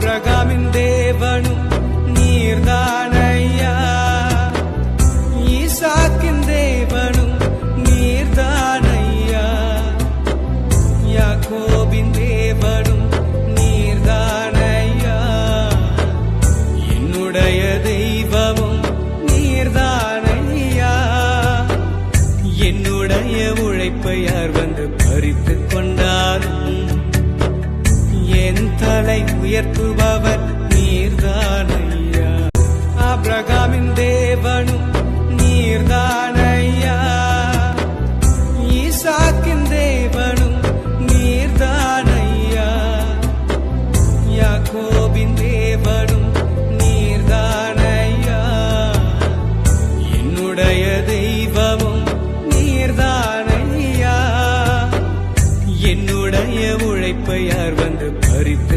ஆபிரகாமின் தேவனும் நீர்தானையா? ஈசாக்கின் தேவனும் நீர்தானையா? யாக்கோபின் தேவனும் நீர்தானையா? என்னுடைய தெய்வமும் நீர்தானையா? என்னுடைய உழைப்பை யார் வந்து பறித்து கொண்டாரும் மக்களை உயர்த்துபவர் நீர்தானையா. அப்ரகாமின் தேவனும் நீர்தானையா. ஈசாக்கின் தேவனும் நீர்தானையா. யாக்கோபின் தேவனும் நீர்தானையா. என்னுடைய தெய்வமும் நீர்தானையா. என்னுடைய உழைப்பை யார் வந்து பறித்து